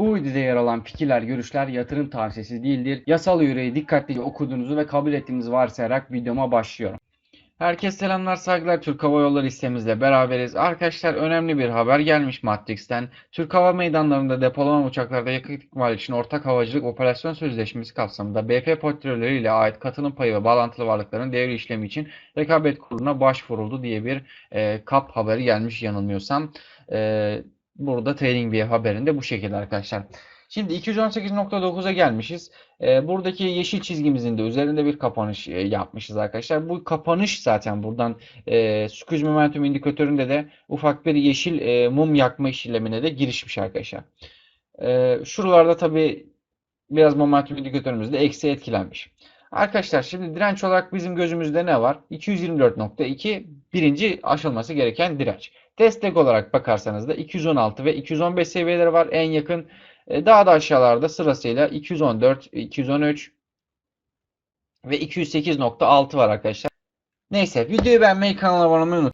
Bu videoda yer alan fikirler, görüşler yatırım tavsiyesi değildir. Yasal yüreği dikkatlice okuduğunuzu ve kabul ettiğinizi varsayarak videoma başlıyorum. Herkese selamlar, saygılar. Türk Hava Yolları listemizle beraberiz. Arkadaşlar önemli bir haber gelmiş Matrix'ten. Türk Hava Meydanlarında depolama uçaklarda yakıt ikmali için ortak havacılık operasyon sözleşmesi kapsamında BP portföyleriyle ait katılım payı ve bağlantılı varlıkların devre işlemi için rekabet kuruluna başvuruldu diye bir e, kap haberi gelmiş yanılmıyorsam. E, burada Trading haberinde bu şekilde arkadaşlar. Şimdi 218.9'a gelmişiz. E, buradaki yeşil çizgimizin de üzerinde bir kapanış e, yapmışız arkadaşlar. Bu kapanış zaten buradan e, squeeze momentum indikatöründe de ufak bir yeşil e, mum yakma işlemine de girişmiş arkadaşlar. E, şuralarda tabi biraz momentum indikatörümüz de eksi etkilenmiş. Arkadaşlar şimdi direnç olarak bizim gözümüzde ne var? 224.2 birinci aşılması gereken direnç. Destek olarak bakarsanız da 216 ve 215 seviyeleri var. En yakın e, daha da aşağılarda sırasıyla 214, 213 ve 208.6 var arkadaşlar. Neyse videoyu beğenmeyi kanala abone olmayı unutmayın.